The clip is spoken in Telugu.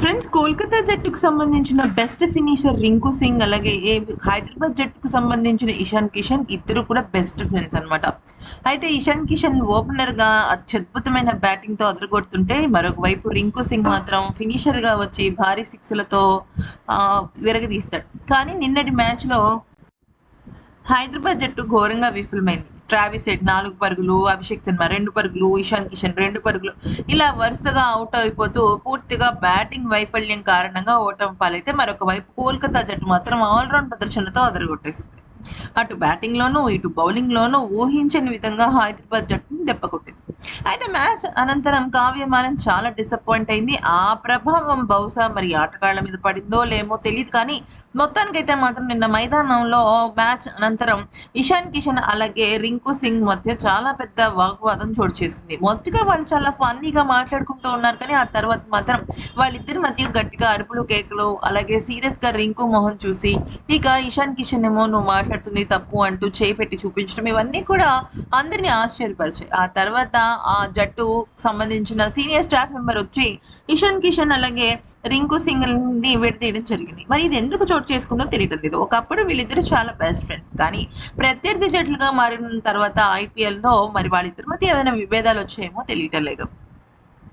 ఫ్రెండ్స్ కోల్కతా జట్టుకు సంబంధించిన బెస్ట్ ఫినిషర్ రింకు సింగ్ అలాగే ఏ హైదరాబాద్ జట్టుకు సంబంధించిన ఇషాన్ కిషన్ ఇద్దరు కూడా బెస్ట్ ఫ్రెండ్స్ అన్నమాట. అయితే ఇషాన్ కిషన్ ఓపెనర్గా అత్యద్భుతమైన బ్యాటింగ్ అదరగొడుతుంటే మరొక వైపు రింకు సింగ్ మాత్రం ఫినిషర్గా వచ్చి భారీ సిక్స్లతో విరగదీస్తాడు. కానీ నిన్నటి మ్యాచ్లో హైదరాబాద్ జట్టు ఘోరంగా విఫలమైంది. ట్రావిస్ హెడ్ నాలుగు పరుగులు అభిషేక్ శర్మ రెండు పరుగులు ఇషాన్ కిషన్ రెండు పరుగులు. ఇలా వరుసగా అవుట్ అయిపోతూ పూర్తిగా బ్యాటింగ్ వైఫల్యం కారణంగా ఓటమి పాలైతే మరొక వైపు కోల్కతా జట్టు మాత్రం ఆల్రౌండ్ ప్రదర్శనతో అదరగొట్టేసింది. అటు బ్యాటింగ్లోనూ ఇటు బౌలింగ్లోనూ ఊహించని విధంగా హైదరాబాద్ జట్టును దెబ్బకొట్టింది అయితే మ్యాచ్ అనంతరం కావ్యమానం చాలా డిసప్పాయింట్ అయింది. ఆ ప్రభావం బహుశా మరి ఆటగాళ్ళ మీద పడిందో లేమో తెలియదు కానీ మొత్తానికైతే మాత్రం నిన్న మైదానంలో మ్యాచ్ అనంతరం ఇషాన్ కిషన్ అలాగే రింకు సింగ్ మధ్య చాలా పెద్ద వాగ్వాదం చోటు చేసుకుంది. మొదటిగా వాళ్ళు చాలా ఫన్నీగా మాట్లాడుకుంటూ ఉన్నారు కానీ ఆ తర్వాత మాత్రం వాళ్ళిద్దరి మధ్య గట్టిగా అరుపులు కేకలు అలాగే సీరియస్గా రింకు మోహన్ చూసి ఇక ఇషాన్ కిషన్ ఏమో నువ్వు మాట్లాడుతుంది తప్పు అంటూ చేయి పెట్టి చూపించడం ఇవన్నీ కూడా అందరినీ ఆశ్చర్యపరిచాయి. ఆ తర్వాత ఆ జట్టు సంబంధించిన సీనియర్ స్టాఫ్ మెంబర్ వచ్చి ఇషాన్ కిషన్ అలాగే రింకు సింగ్ని విడదీయడం జరిగింది. మరి ఇది ఎందుకు చోటు చేసుకుందో తెలియటం లేదు. ఒకప్పుడు వీళ్ళిద్దరు చాలా బెస్ట్ ఫ్రెండ్స్ కానీ ప్రత్యర్థి జట్లుగా మారిన తర్వాత ఐపీఎల్లో మరి వాళ్ళిద్దరి మధ్య ఏమైనా విభేదాలు వచ్చాయేమో తెలియటం లేదు.